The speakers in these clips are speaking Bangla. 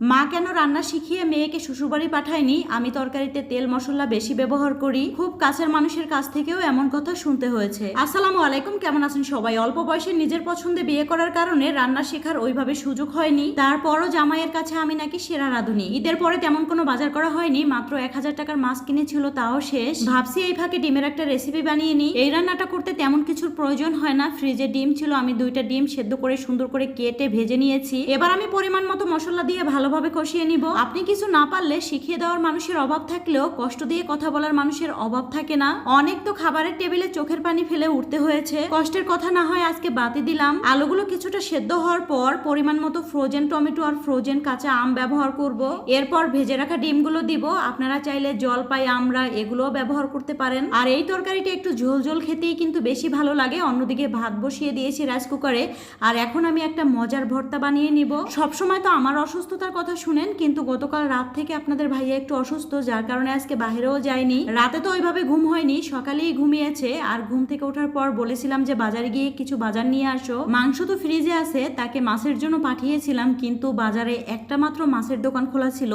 মা কেন রান্না শিখিয়ে মেয়েকে শ্বশুরবাড়ি পাঠায়নি? আমি তরকারিতে তেল মশলা বেশি ব্যবহার করি। খুব কাছের মানুষের কাছ থেকেও এমন কথা শুনতে হয়েছে। আসসালামু আলাইকুম, কেমন আছেন সবাই? অল্প বয়সে নিজের পছন্দে বিয়ে করার কারণে রান্না শেখার ওইভাবে সুযোগ হয়নি। তারপরও জামাইয়ের কাছে আমি নাকি সেরা রাঁধুনি। ঈদের পরে তেমন কোনো বাজার করা হয়নি, মাত্র এক হাজার টাকার মাছ কিনেছিল, তাও শেষ। ভাবছি এই ফাঁকে ডিমের একটা রেসিপি বানিয়ে নিই। এই রান্নাটা করতে তেমন কিছুর প্রয়োজন হয় না। ফ্রিজে ডিম ছিল, আমি দুইটা ডিম সেদ্ধ করে সুন্দর করে কেটে ভেজে নিয়েছি। এবার আমি পরিমাণ মতো মশলা দিয়ে ভালোভাবে কষিয়ে নিব। আপনি কিছু না পারলে শিখিয়ে দেওয়ার মানুষের অভাব থাকলেও কষ্ট দিয়ে কথা বলার মানুষের অভাব থাকে না। অনেক তো খাবারের টেবিলে চোখের পানি ফেলে উঠতে হয়েছে। কষ্টের কথা না হয় আজকে বাতি দিলাম। আলুগুলো কিছুটা সেদ্ধ হওয়ার পর পরিমাণ মতো ফ্রোজেন টমেটো আর ফ্রোজেন কাঁচা আম ব্যবহার করব। এরপর ভেজে রাখা ডিমগুলো দিব। আপনারা চাইলে জলপাই আমরা এগুলোও ব্যবহার করতে পারেন। আর এই তরকারিটা একটু ঝোল ঝোল খেতেই কিন্তু বেশি ভালো লাগে। অন্যদিকে ভাত বসিয়ে দিয়েছি রাইস কুকারে। আর এখন আমি একটা মজার ভর্তা বানিয়ে নিব। সবসময় তো আমার অসুস্থতার কথা শুনেন, কিন্তু গতকাল রাত থেকে আপনাদের ভাইয়া একটু অসুস্থ, যার কারণে আজকে বাইরেও যায়নি। রাতে তো ওইভাবে ঘুম হয়নি, সকালেই ঘুমিয়েছে, আর ঘুম থেকে ওঠার পর বলেছিলাম যে বাজারে গিয়ে কিছু বাজার নিয়ে আসো। মাংস তো ফ্রিজে আছে, তাকে মাছের জন্য পাঠিয়েছিলাম, কিন্তু বাজারে একটা মাত্র মাছের দোকান খোলা ছিল।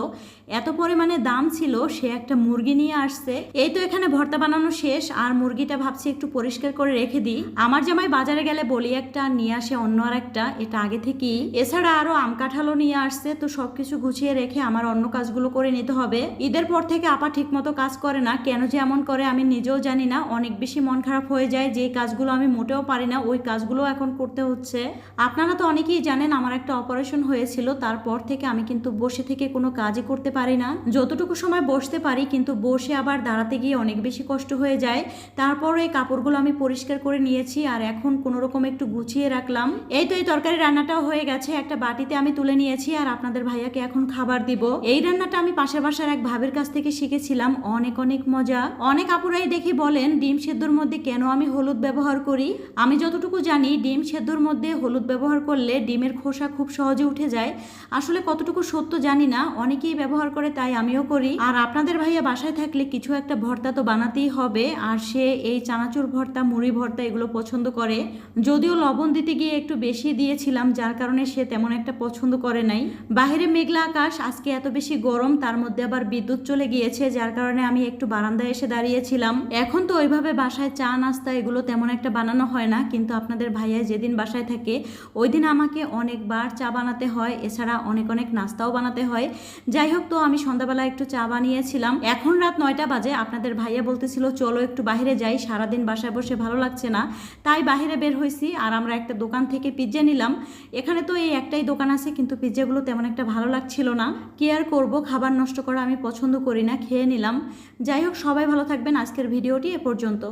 এত পরিমাণে দাম ছিল, সে একটা মুরগি নিয়ে আসছে। এই তো এখানে ভর্তা বানানো শেষ, আর মুরগিটা ভাবছি একটু পরিষ্কার করে রেখে দিই। আমার জামাই বাজারে গেলে বলি একটা, নিয়ে আসে অন্য আর একটা এটা আগে থেকেই। এছাড়া আরও আম কাঁঠালও নিয়ে আসছে, তো সবকিছু গুছিয়ে রেখে আমার অন্য কাজগুলো করে নিতে হবে। ঈদের পর থেকে আপা ঠিক মতো কাজ করে না। কেন যে এমন করে আমি নিজেও জানি না। অনেক বেশি মন খারাপ হয়ে যায় যে কাজগুলো আমি মোটেও পারি না। ওই কাজগুলো এখন করতে হচ্ছে। আপনারা তো অনেকেই জানেন আমার একটা অপারেশন হয়েছিল। তারপর থেকে আমি কিন্তু বসে থেকে কোনো কাজই করতে পারি না। যতটুকু সময় বসতে পারি কিন্তু বসে আবার দাঁড়াতে গিয়ে অনেক বেশি কষ্ট হয়ে যায়। তারপর এই কাপড়গুলো আমি পরিষ্কার করে নিয়েছি আর এখন কোনো রকম একটু গুছিয়ে রাখলাম। এই তো এই তরকারি রান্নাটাও হয়ে গেছে। একটা বাটিতে আমি তুলে নিয়েছি আর আপনাদের ভাইয়াকে এখন খাবার দিব। এই রান্নাটা আমি পাশের বাসার এক ভাবের কাছ থেকে শিখেছিলাম। অনেক অনেক মজা। অনেক আপুরাই দেখি বলেন, ডিম সেদ্ধর মধ্যে কেন আমি হলুদ ব্যবহার করি? আমি যতটুকু জানি, ডিম সেদ্ধর মধ্যে হলুদ ব্যবহার করলে ডিমের খোসা খুব সহজে উঠে যায়। আসলে কতটুকু সত্য জানি না, অনেকেই ব্যবহার করে তাই আমিও করি। আর আপনাদের ভাইয়া বাসায় থাকলে কিছু একটা ভর্তা তো বানাতেই হবে, আর সে এই চানাচুর ভর্তা, মুড়ি ভর্তা এগুলো পছন্দ করে। যদিও লবণ দিতে গিয়ে একটু বেশি দিয়েছিলাম, যার কারণে সে তেমন একটা পছন্দ করে নাই। বাইরে মেঘলা আকাশ, আজকে এত বেশি গরম, তার মধ্যে আবার বিদ্যুৎ চলে গিয়েছে, যার কারণে আমি একটু বারান্দায় এসে দাঁড়িয়েছিলাম। এখন তো ওইভাবে বাসায় চা, নাস্তা এগুলো তেমন একটা বানানো হয় না, কিন্তু আপনাদের ভাইয়া যেদিন বাসায় থাকে, ওই দিন আমাকে অনেকবার চা বানাতে হয়, এছাড়া অনেক অনেক নাস্তাও বানাতে হয়। যাই হোক তো, আমি সন্ধ্যাবেলা একটু চা বানিয়েছিলাম। এখন রাত নয়টা বাজে, আপনাদের ভাইয়া বলতেছিল, চলো একটু বাইরে যাই, সারাদিন বাসায় বসে ভালো লাগছে না। তাই বাইরে বের হয়েছি আর আমরা একটা দোকান থেকে পিজ্জা নিলাম। এখানে তো এই একটাই দোকান আছে, কিন্তু পিজ্জাগুলো তেমন একটা ভালো লাগছিল না। কি আর করব? খাবার নষ্ট করা আমি পছন্দ করি না, খেয়ে নিলাম। যাই হোক, সবাই ভালো থাকবেন। আজকের ভিডিওটি এ পর্যন্ত।